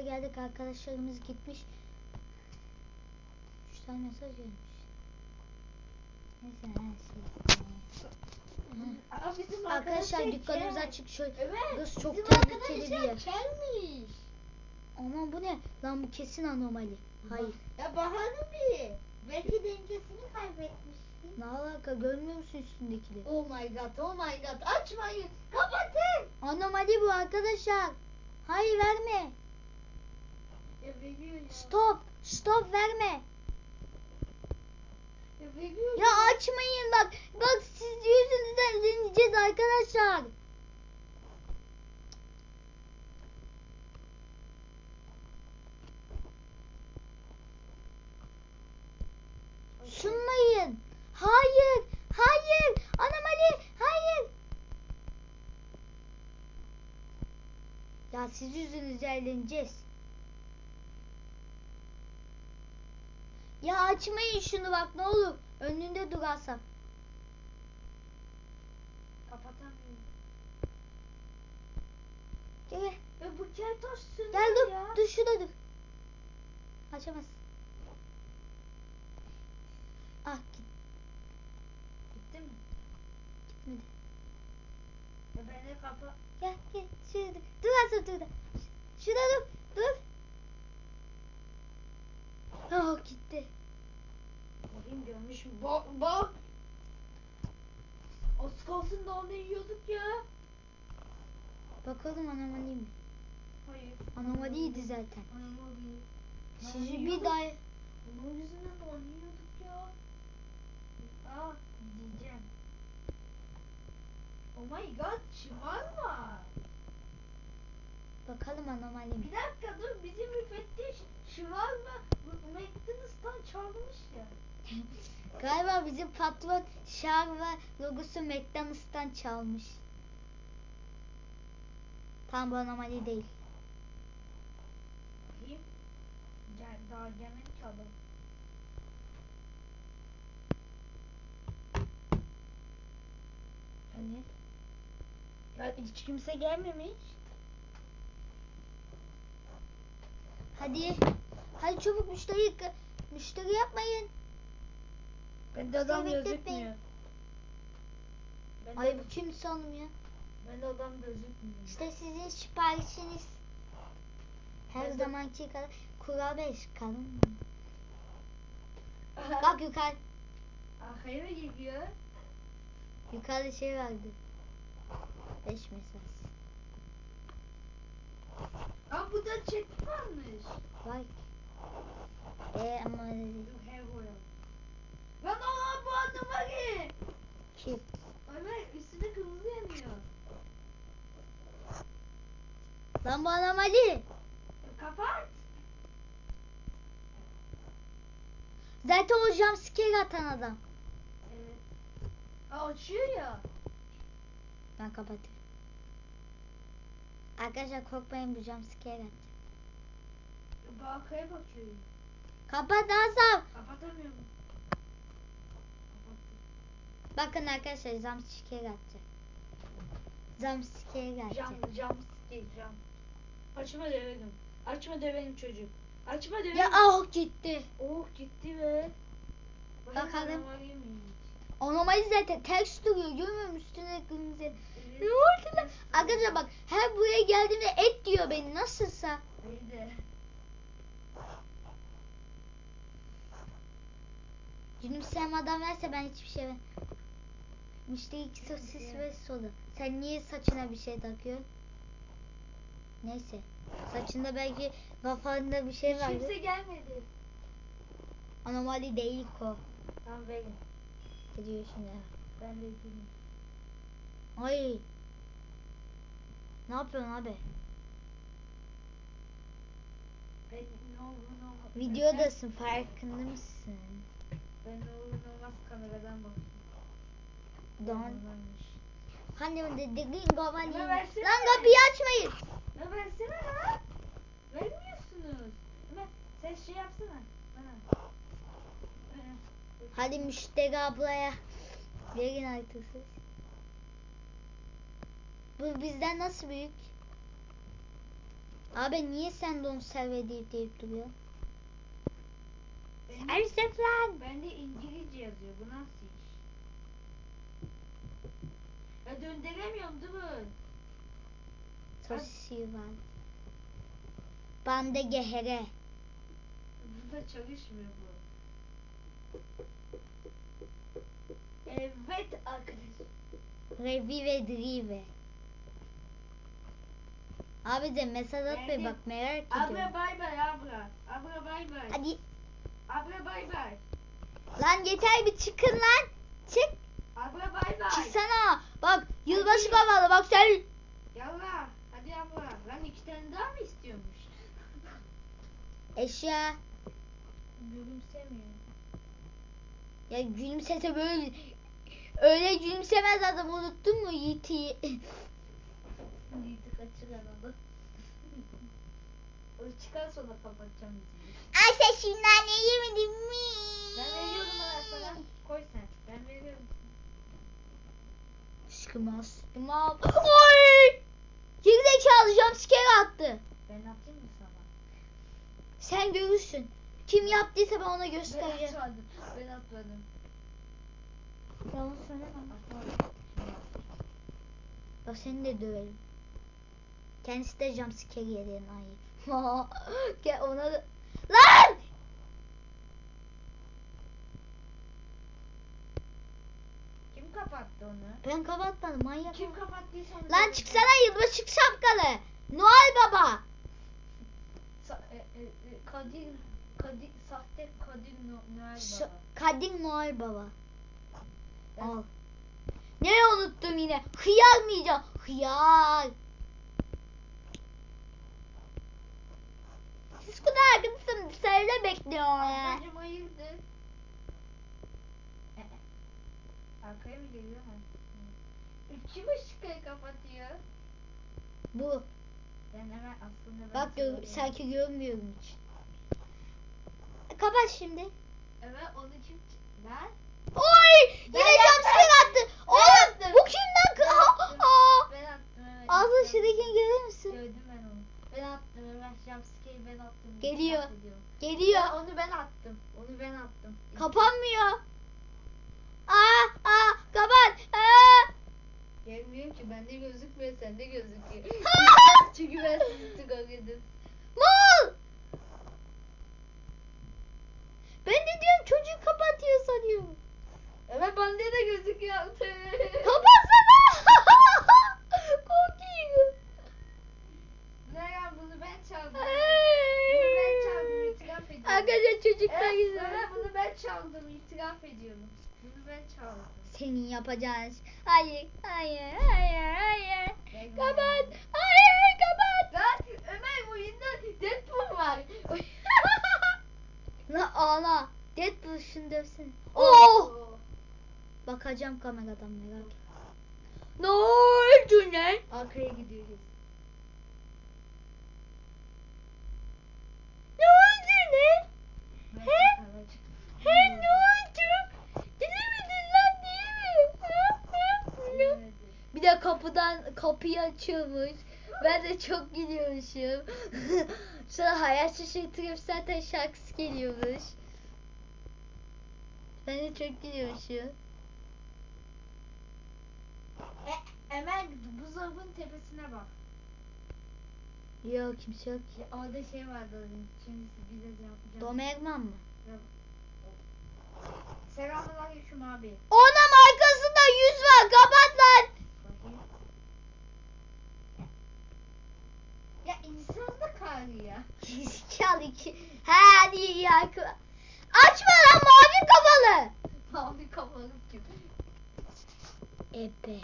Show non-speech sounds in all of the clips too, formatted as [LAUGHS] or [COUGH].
gaza geldik arkadaşlarımız gitmiş. 3 tane mesaj gelmiş. Neyse her şey. Aa, bizim Arkadaşlar arkadaşlar dükkanımız kel. açık şöyle. Evet. Burası çok tehlikeli bir arkadaşlar yer. kelmiş. Aman bu ne? Lan bu kesin anomali. Hayır. Ya Bahar'ın biri. Belki dengesini kaybetmişti. Ne alaka görmüyor musun üstündekileri? Oh my god, oh my god. Açmayın. Kapatın. Anomali bu arkadaşlar. Hayır verme. Stop. Stop verme. Ya açmayın bak. Bak siz yüzünüzden dinleyeceğiz arkadaşlar. Sunmayın. Hayır. Hayır. Anomali. Hayır. Ya siz yüzünüzden eğleneceğiz. Ya açmayın şunu bak ne olur. Önünde durarsa. Kapatamıyorum. Gel. Ya bu kel taş sönüyor Gel dur. ya. Dur şurada dur. Açamaz. Ah git, Gitti mi? gitmedi. Ya ben de kapa... Gel gel şurada dur. Dur dur. Şurada dur. Dur. Ah gitti. Bakayım görmüş mü? Bak bak. Az kalsın da onu yiyorduk ya. Bakalım anomali mi? Hayır. Anomaliydi zaten. Anomali. Sizi bir daha Bunun yüzünden de onu yiyorduk ya. Aa diyeceğim. Oh my god şımarma. bakalım anomali mi? Bir dakika dur bizim müfettiş şımarma McDonald's'tan çalmış ya. Galiba bizim patron şarva logosu McDonald's'tan çalmış. Tam bu anomali değil. Bakayım. Gel, daha ki adam. Hani? Ya hiç kimse gelmemiş. Hadi. Hadi çabuk müşteri müşteri yapmayın. Bende adam gözükmüyor. Bende, Ay bu kim sanım ya? bende adam gözükmüyor. İşte sizin siparişiniz. Her Ben de- zamanki kadar kurabiye mı? [LAUGHS] Bak yukarı Arkaya mı gidiyor? yukarıda şey vardı. Beş mesaj. Aa bu da chat varmış. Bak. E ama Dur her koyalım. Lan Allah bu adama gir. kim? Evet üstüne kırmızı yanıyor. Lan bu anomali. Ya Kapat. Zaten o jumpscare atan adam. Evet. Aa açıyor ya. Ben kapatıyorum. Arkadaşlar korkmayın bu jumpscare atacak. Ya bu arkaya bakıyor. Kapat Asaf. Kapatamıyorum. Bakın arkadaşlar jumpscare atacak. Jumpscare atacak. Cam, cam değil cam. Açma dövelim. Açma dövelim çocuk. Açma dövelim. Ya ah gitti. Oh gitti be. Bakalım. Var yemeyin. Anomali zaten ters duruyor. Görmüyor musun üstüne kırmızı? Ne oldu lan? Arkadaşlar bak her buraya geldiğimde et diyor beni nasılsa. İyi Günüm sevmeden verse ben hiçbir şey. Müşteri iki sosis ve soda. Sen niye saçına bir şey takıyorsun? Neyse. Saçında belki kafanda bir şey var. Kimse gelmedi. Anomali değil o. Tamam verin. Gidiyor şimdi. Ben de gideyim. Ay. Ne yapıyorsun abi? Ben. Videodasın farkında mısın? Ben ne olmaz kameradan bakıyorum. Don. Hani de dediğin kafan Ama versene. Lan kapıyı açmayın. Ya versene lan. Vermiyorsunuz. Hemen sen şey yapsana. Bana. Hadi müşteri ablaya. Verin artık siz. Bu bizden nasıl büyük? Abi niye sen de onu serve deyip deyip duruyor? Ersef lan. bende İngilizce yazıyor. Bu nasıl iş? Ya döndüremiyorum değil mi? Sosisi var. Bande gehere. Burada çalışmıyor bu. Evet arkadaşlar. Revi ve drive. Abi de mesaj at be Geldim. bak merak Abla ediyorum. bay bay abla. Abla bay bay. Hadi Abla bay bay. lan yeter bir çıkın lan. Çık. Abla bay bay. Çıksana. Bak yılbaşı kavalı bak sen. Yallah. Hadi abla. Lan iki tane daha mı istiyormuş? Eşya. Gülümsemiyor. Ya gülümsese böyle. Öyle gülümsemez adam unuttun mu Yiğit'i? Yiğit'i kaçıran [LAUGHS] o çıkar sonra kapatacağım yüzünü. Ayşe şimdi anne yemedin mi? Ben veriyorum ona sana. Koy sen. Ben veriyorum. Aşkım al. Oy! Gerizekalı jumpscare attı. Ben atayım mı sana? Sen görürsün. Kim yaptıysa ben ona Ben göstereceğim. atmadım. Ben atmadım. Yalan söyleme. Bak seni de döverim. Kendisi de jumpscare yedi enayi. [LAUGHS] Gel ona da... Lan! Kim kapattı onu? Ben kapatmadım manyak. Kim kapattıysa onu Lan çıksana yılbaşı şapkalı. Noel Baba. Sa- e, e, e, Kadir, Kadir, sahte Kadir No- Noel Baba. Kadim Noel Baba. Ben- Al. Ne unuttum yine? Hıyar mı yiyeceğim? Hıyar. Siz kadar arkadaşım dışarıda bekliyor ya. Ablacım hayırdır? E, e. Arkaya mı geliyor ha? Kim ışıkları kapatıyor? Bu. Ben hemen aslında ben Bak gör, söyleyeyim. sanki görmüyorum hiç. Kapat şimdi. Evet onu kim Ben? Oy! Yine Ben jumpscare attı. Oğlum bu kimden? Ben ha. Ben attım evet. İtiraf- şuradakini görüyor musun? Gördüm ben onu. Ben attım hemen jumpscare'i ben attım. Geliyor. Geliyor. Ben onu ben attım. Onu ben attım. Kapanmıyor. Aa, aa, kapat. Aa. Gelmiyor ki bende gözükmüyor sende gözüküyor. [LAUGHS] [LAUGHS] Çünkü ben sizi tıkladım. Mal. Ben de diyorum çocuğu kapatıyor sanıyorum. Evet bende de gözüküyor. [LAUGHS] Kapatsana. Korkuyorum. Meryem bunu ben çaldım. Bunu ben çaldım itiraf ediyorum. Arkadaşlar çocuklar Evet, bunu ben çaldım itiraf ediyorum. Bunu ben çaldım. Senin yapacağın Hayır, hayır, hayır, hayır. Ben- Kapat. Hayır, kapat. Lan Ömer oyunda Deadpool var. [LAUGHS] La ana. Deadpool şunu dövsene. Oh! Bakacağım kameradan merak etme. Ne oldu lan? Arkaya gidiyoruz. Ne oldu lan? Ben He? He ne oldu? Dilemedin lan değil mi? Bir de kapıdan kapıyı açıyormuş. Ben de çok gülüyormuşum. [LAUGHS] Sonra hayat şaşırtırıp zaten şarkısı geliyormuş. Ben de çok gülüyormuşum. E, Emel buzdolabının tepesine bak. Yok kimse yok ki. Ya, Orada şey vardı onun. Şimdi bize yapacağım. Domerman mı? Selamünaleyküm abi. Onun arkasında yüz var. Kapat lan. Ya insan da kar ya. [LAUGHS] Zekalı iki. He hadi arka. Açma lan mavi kafalı. Mavi kafalı kim? Ebe.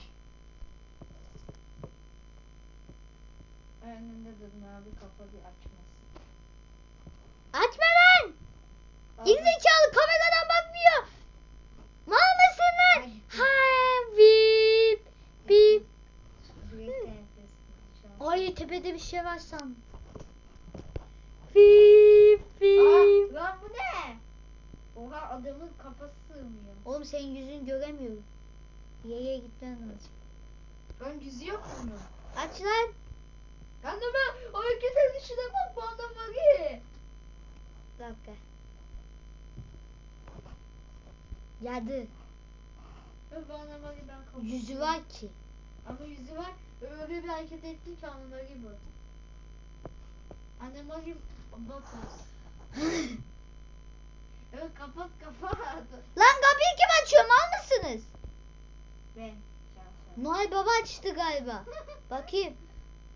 Önünde dur mavi kafalı açmaz. Açma lan. Abi, Gerizekalı kameradan bakmıyor. Mal mısın lan? Ha bip bip. Ay tepede bir şey var sandım. Bip Aa, bip. lan bu ne? Oha adamın kafası sığmıyor. Oğlum senin yüzünü göremiyorum. Yere gitmen lazım. Lan yüzü yok bunun. Aç lan. Anne ben o ülkeden dışına bak bu adam. Bir dakika. Ve bu adam ya ben kapatım. Yüzü var ki. Ama yüzü var. Öyle bir hareket etti ki anında gibi. Annem var gibi bakıyor. [LAUGHS] evet kapat kapat. Lan kapıyı kim açıyor mal mısınız? Ben. Noel Baba açtı galiba. [LAUGHS] Bakayım.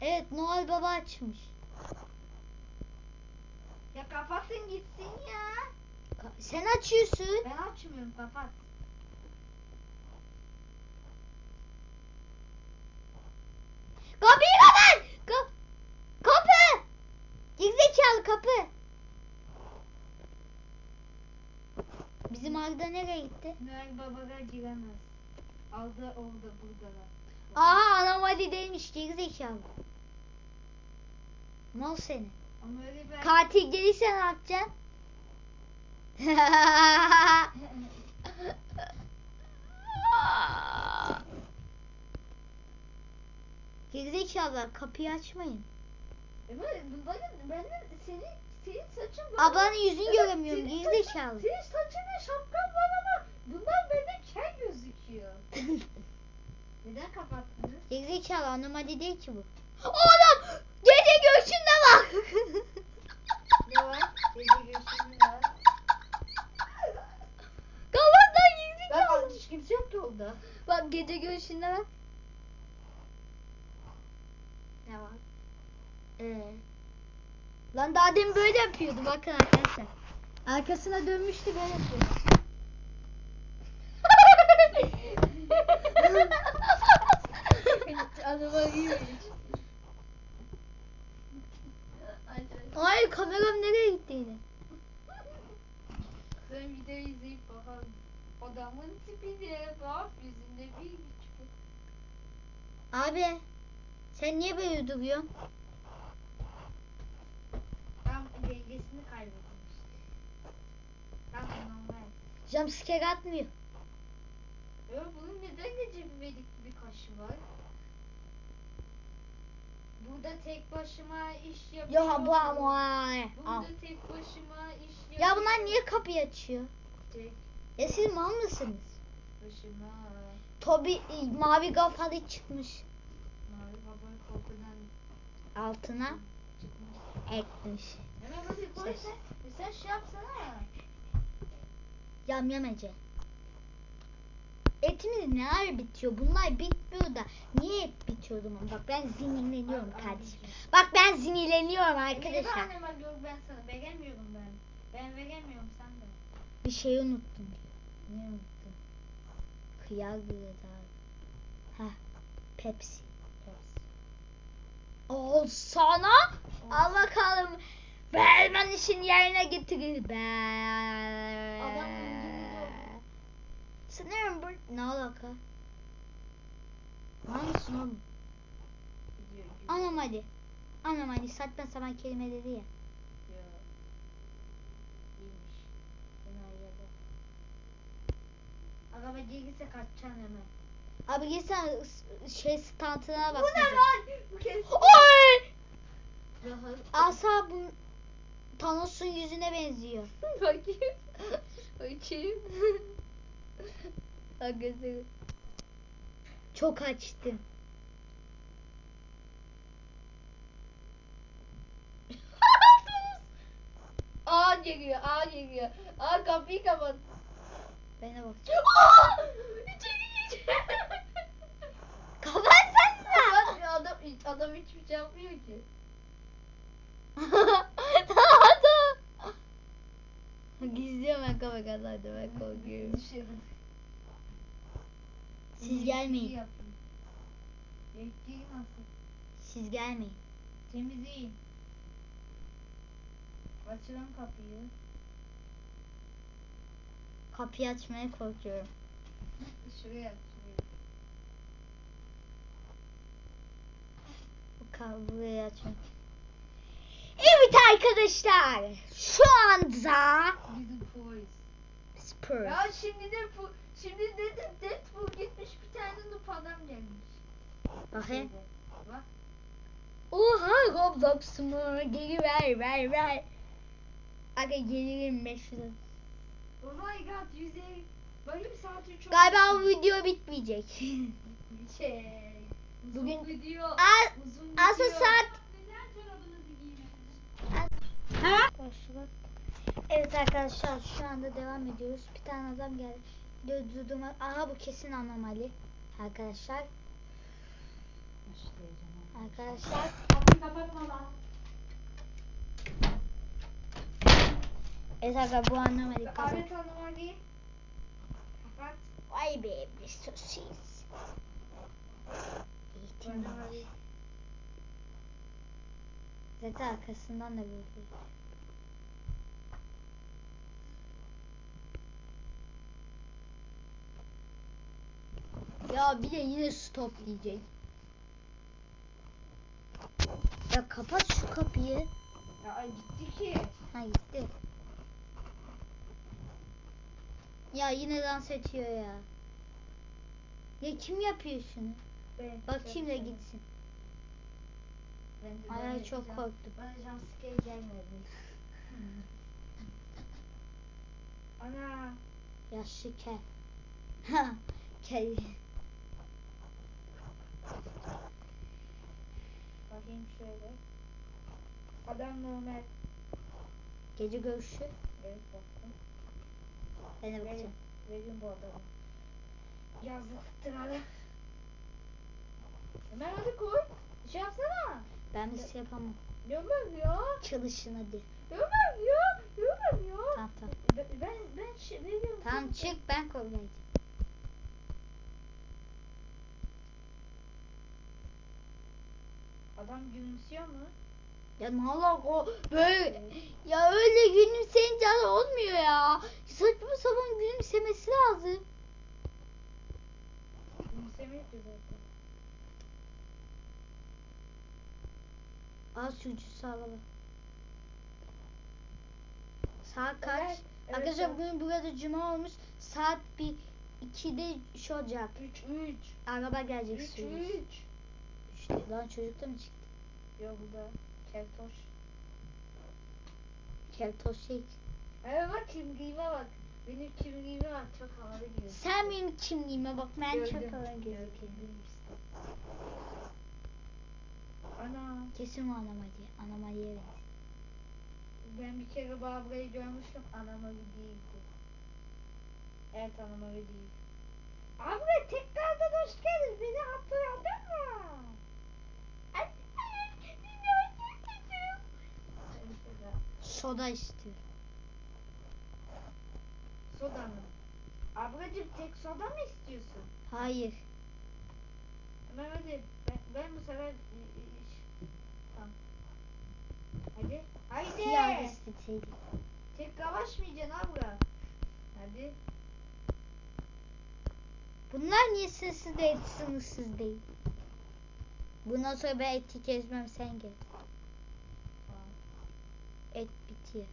Evet Noel Baba açmış. Ya kapatın gitsin ya. Ka- Sen açıyorsun. Ben açmıyorum kapat. Kapıyı kapat. Ka- kapı. Gerizekalı kapı. Bizim Arda nereye gitti? Noel Baba'ya giremez. Aldı orada buradalar. Aha anomali değilmiş gerizekalı. Mal seni. Ama öyle bir Katil gelirse ne yapacaksın? [LAUGHS] Gerizekalılar kapıyı açmayın. Evet, bunların ben de senin senin saçın var. Ablanın yüzünü Evet, göremiyorum gerizekalı. Senin saçın ve şapkan var ama bundan bende kel gözüküyor. [LAUGHS] Neden kapattınız? Gerizekalı anomali değil ki bu. Oğlum gece göğsünde bak. Ne var? Gece görüşümü var. Kafandan Ben gerizekalı. bak hiç kimse yok ki orada. Bak gece göğsünde bak. Ne var? Ee. Lan daha demin böyle yapıyordu bakın arkadaşlar. Arkasına dönmüştü böyle yapıyordu. [LAUGHS] Ay kameram nereye gitti yine? Ben videoyu izleyip bakalım. Adamın tipi de bak yüzünde bir küçük. Abi sen niye böyle duruyorsun? Tam dengesini kaybetmiş. Tam normal. Jumpscare atmıyor. Ya bunun neden gece bir kaşı var? Burada tek başıma iş yapıyorum. Ya bu ama. Al. Burada tek başıma iş yapıyorum. Ya bunlar niye kapıyı açıyor? Tek Ya siz mal mısınız? başıma. Tobi e, mavi kafalı çıkmış. Mavi baba korkudan Altına çıkmış. ekmiş. Hemen hadi koy sen. E Sen şey yapsana. Yam yamece. Etimiz ne ara bitiyor? Bunlar bitmiyor da. Niye hep bitiyor zaman? Bak ben zinirleniyorum kardeşim. Bak ben zinirleniyorum Niye arkadaşlar. anneme yok ben sana veremiyorum ben. Ben veremiyorum sen de. Bir şey unuttum. Ne unuttum? Kıyar gıda. Heh. Pepsi. Pepsi. Ol sana. Al bakalım. Vermen işin yerine getirir. Be. Adam. Sanırım bu ne alaka? Hangisi oğlum? Anomali. Anomali saçma sapan kelime dedi ya. Araba gelirse kaçacaksın hemen. Abi ıs- şey standına bak. Bu ne lan? Bu kez. Oy! Asa bu Thanos'un yüzüne benziyor. [LAUGHS] Bakayım. Bakayım. Bak gözleri. Çok açtım. [LAUGHS] Aa geliyor, aa geliyor. Aa kapıyı kapat. Bana bak. [LAUGHS] İçeri geç. Kapatsana. Bak ya adam, adam hiçbir şey yapmıyor ki. Gizliyorum ben kameralarda ben korkuyorum. Siz gelmeyin. Nasıl? Siz gelmeyin. Temizleyin. Açalım kapıyı. Kapıyı açmaya korkuyorum. Şuraya şuraya. Bu kabloyu açmak. Evet arkadaşlar. Şu anda. Spurs. Ya şimdi de bu şimdi de de Deadpool gitmiş bir tane noob adam gelmiş. Bakayım. Bak. Oha Roblox mu? Geri ver ver ver. Aga gelirim meşhur. Oh my god yüzey. Benim saatim çok Galiba bu video bitmeyecek. [LAUGHS] Şey. Uzun Bugün- video. Aa, uzun video. saat çorabınızı giymediniz? Ha? Evet arkadaşlar şu anda devam ediyoruz. Bir tane adam geldi. Durdurma. Aha bu kesin anomali. Arkadaşlar. Arkadaşlar. Kapıyı kapatma lan. Evet arkadaşlar bu anomali. Kapat. Ahmet Hanım Ali. Kapat. Vay be bir sosis. Eğitim Bana var. Ali. Zaten arkasından da böyle. Ya bir de yine stop diyecek. Ya kapat şu kapıyı. Ya gitti ki. Ha gitti. Ya yine dans ediyor ya. Ya kim yapıyor şunu? Ben da yapacağım. gitsin. Ay, çok korktum. Bana jumpscare gelmedi. [LAUGHS] Ana. Yaşlı kel. Ha, [LAUGHS] kel. Bakayım şöyle. Adam normal. Gece görüşü. Evet baktım. Ben de bakacağım. verin bu adamı. Yazıktır adam. Ömer hadi koy. Şey yapsana. Ben bir şey yapamam. Ömer ya. Çalışın hadi. Ömer ya. Ömer ya. Tamam tamam. Ben ben, ben şey veriyorum. Tamam çık ben kovmayacağım. Adam gülümsüyor mu? Ya ne alaka o böyle ya öyle gülümseyince olmuyor ya. Saçma sapan gülümsemesi lazım. Gülümsemiyor zaten. Az sürücü sağlama. Saat kaç? Evet, evet, Arkadaşlar evet. bugün burada cuma olmuş. Saat bir 2'de şu olacak. 3 3. Araba gelecek 3 sürücü. 3. İşte lan çocuk da mı çıktı? Yok burada keltoş. Keltoş şey. Evet bak kimliğime bak. Benim kimliğime bak çok havalı gibi. Sen benim kimliğime bak ben Gördüm, çok havalı gözüküyorum. Ana Kesin o anomali. Anomaliye ver. ben bir kere bu ablayı görmüştüm anamalı değildi. Evet anamalı değil. Abla tekrardan hoş geldin. Beni hatırladın mı? Soda istiyor. Soda mı? Ablacım tek soda mı istiyorsun? Hayır. Hadi ben, ben bu sefer e, e, ş- tamam. Hadi. Haydi. İsteseydi. Tek lavaşmayacaksın abla. Hadi. Bunlar niye sınırsız değil, sınırsız değil? Bundan sonra ben eti kesmem sen gel. Et bitiyor.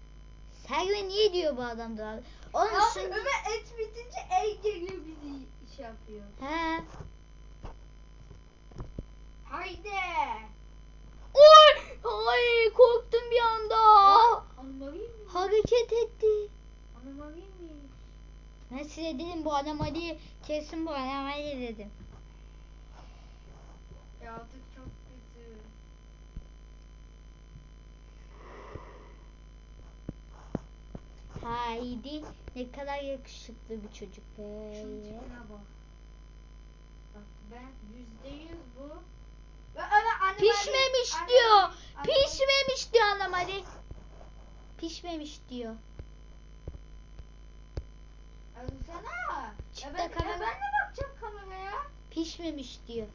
Serve niye diyor bu adam da? Oğlum Abi şunu... Ömer et bitince el geliyor bizi şey yapıyor. He. Haydi. Oy! Ay korktum bir anda. Anlamayayım mı? Hareket etti. Anlamayayım mı? Ben size dedim bu anomali kesin bu anomali dedim. Ya artık çok kötü. Haydi ne kadar yakışıklı bir çocuk Şunun tipine bak. Bak ben yüzde yüz bu. Ve Ömer anne Pişmemiş anne- diyor. anne- Pişmemiş diyor anomali. Pişmemiş diyor. Alsana. Çık da ben, kamera- ben de bakacağım kameraya. Pişmemiş diyor.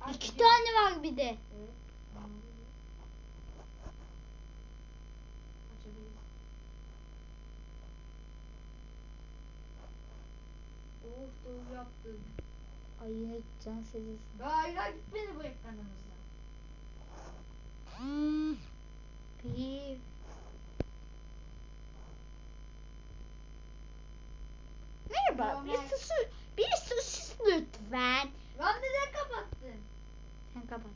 Ay, İki diyor. tane var bir de. Evet. Açabiliriz. Oh doğru yaptın. Ay yine can sezesi. Hala gitmedi bu ekranımızdan. Bir. Merhaba. Bir susu, bir susun lütfen. Lan neden kapattın? Sen kapat.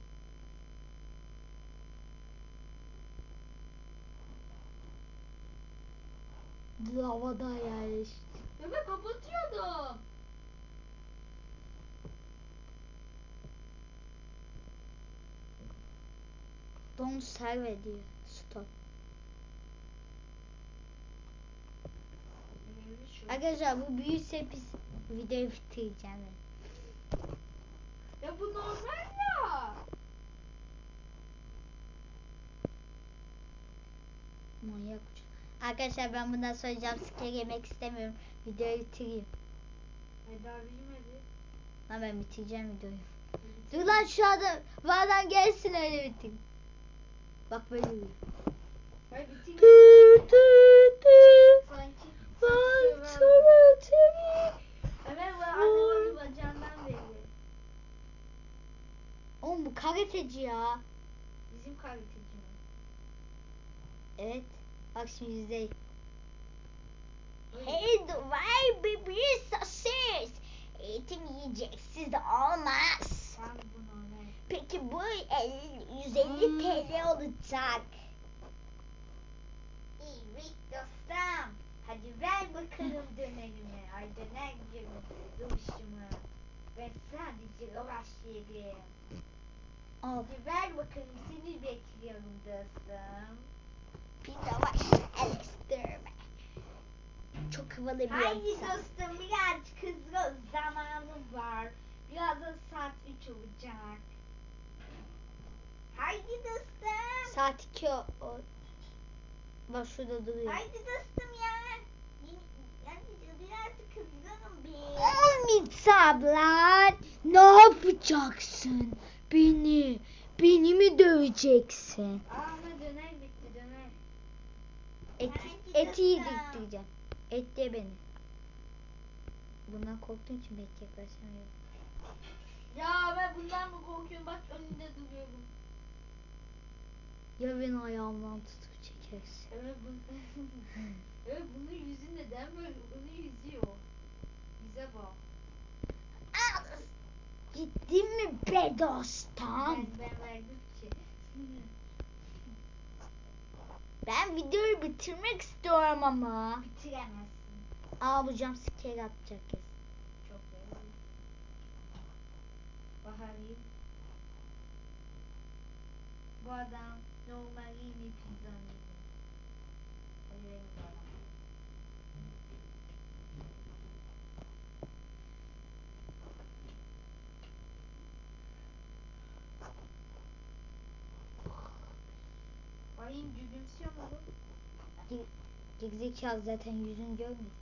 Havada ya işte. Ben kapatıyordum. Don't serve diyor. Stop. Arkadaşlar bu büyüse biz videoyu bitireceğim. ben. Ya bu normal ya. Manyak çocuk. Arkadaşlar ben bundan sonra jumpscare yemek istemiyorum. Videoyu bitireyim. Hadi abicim hadi. Lan ben bitireceğim videoyu. Dur lan şu adam, bu adam gelsin öyle bitireyim. Bak böyle bir. Hadi bitir. Tü tü tü. Sanki. Two, three. Hemen bu annemin bacağından belli. Oğlum bu karateci ya. Bizim karateci mi? Evet. Bak şimdi izleyin. Hey Dubai bebeği sosis. Eğitim yiyeceksiz de olmaz. Abi bu normal. Peki bu el- 150 TL olacak. Evet dostum. Hadi ver bakalım dönerimi. Ay döner yiyorum. Duruşumu. Ben yerim. Al. Ver bakalım seni bekliyorum dostum. Pizza var. Durma. Çok havalı bir Haydi insan. dostum birazcık hızlı zamanım var. Birazdan saat 3 olacak. Haydi dostum. Saat 2 o. o. Bak şurada duruyor. Haydi dostum ya. Yani birazcık hızlanın bir. Abla ne yapacaksın? Beni, beni mi döveceksin? Ama döner bitti döner. Et, eti dostum? yedirttireceğim. Et ye beni. Bundan korktuğum için pek yaklaşamıyorum. Ya ben bundan mı korkuyorum? Bak önünde duruyorum. Ya beni ayağımdan tutup çekersin. Evet, bu... [LAUGHS] evet bunun yüzü neden böyle? Bunun yüzü yok. Yüze bak. Gittin mi be dostum? Ben, ben verdim ki. Ben videoyu bitirmek istiyorum ama. Bitiremezsin. Aa bu jumpscare atacak kesin. Çok belli. Baharayım. Bu adam normal iyi bir pizza yedi. Hadi verin Bayım gülümsüyor mu bu? Gerizekalı zaten yüzünü görmüyor.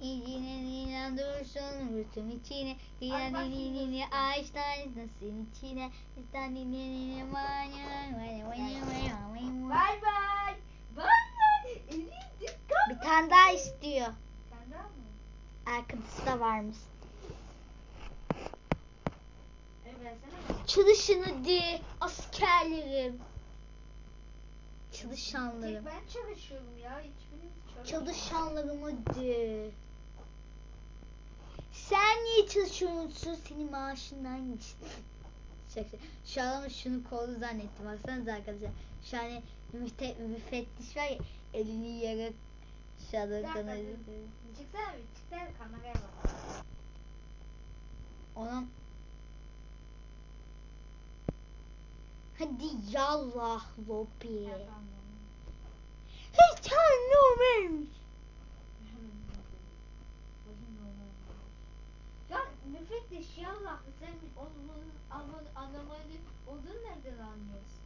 İçine inandırırsın rütüm içine nini dostum. ağaçlar nasıl içine nini manyak Bay bay. Bay bay. Elin dikkat. Bir tane daha istiyor. Sen daha mı? Arkadaşı da varmış. Evet versene. Çalışın hadi askerlerim. Çalışanlarım. Tek ben çalışıyorum ya. Hiçbiriniz çalışmıyor. Çalışanlarım hadi. Sen niye çalışıyorsun? Senin maaşından. Şaka. Şu an şunu kolu zannettim. Baksanıza arkadaşlar. Şu an müfte, müfettiş var ya elini yere şu an Bir dakika, kanı- dur. Çıksana bir. Çıksana kameraya bak. Ona Hadi yallah lobi. Yapamıyorum. Hiç anlamamış. Ya müfettiş yallah sen onun anlamayı anlamayı olduğunu nereden anlıyorsun?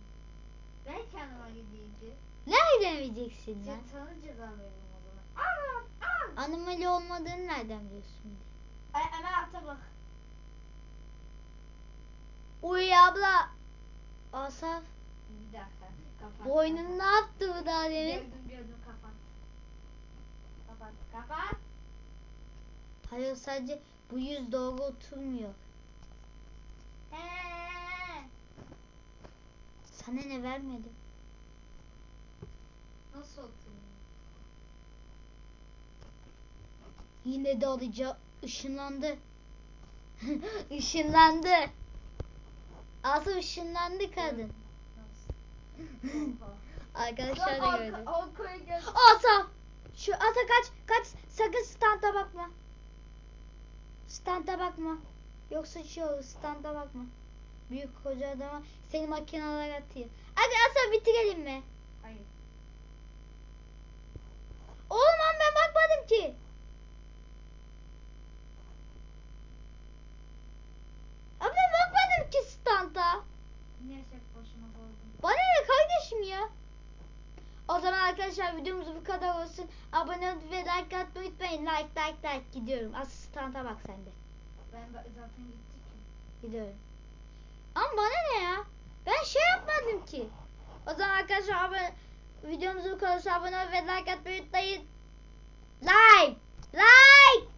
Belki anlamalı değildi. Nereden bileceksin Sen lan? sana ceza veririm o zaman. Aa! Aa! Anomali olmadığını nereden biliyorsun? Ay ana ata bak. Uy abla. Asaf. Bir dakika. Kapat. Boynun ne yaptı bu daha demin? Gördüm gördüm kapat. Kapat. Kapat. Hayır sadece bu yüz doğru oturmuyor. He. Sana ne vermedim? Nasıl oturuyor? Yine de alıcı ışınlandı. [LAUGHS] ışınlandı. Asaf ışınlandı kadın. [LAUGHS] Arkadaşlar da gördü. Ata! Şu ata kaç kaç sakın standa bakma. Standa bakma. Yoksa şey olur standa bakma. Büyük koca adama seni makineler atıyor. Hadi asa bitirelim mi? Hayır. Oğlum ben bakmadım ki. Abi ben bakmadım ki standa. Niye tek başıma kaldın? Bana ne kardeşim ya? O zaman arkadaşlar videomuz bu kadar olsun. Abone ol ve like atmayı unutmayın. Like like like gidiyorum. Asistanta bak sen de. Ben zaten gittik ki. Gidiyorum. Ama bana ne ya? Ben şey yapmadım ki. O zaman arkadaşlar abone, videomuzu bu kadar olsun. abone ol ve like atmayı unutmayın. Like! Like!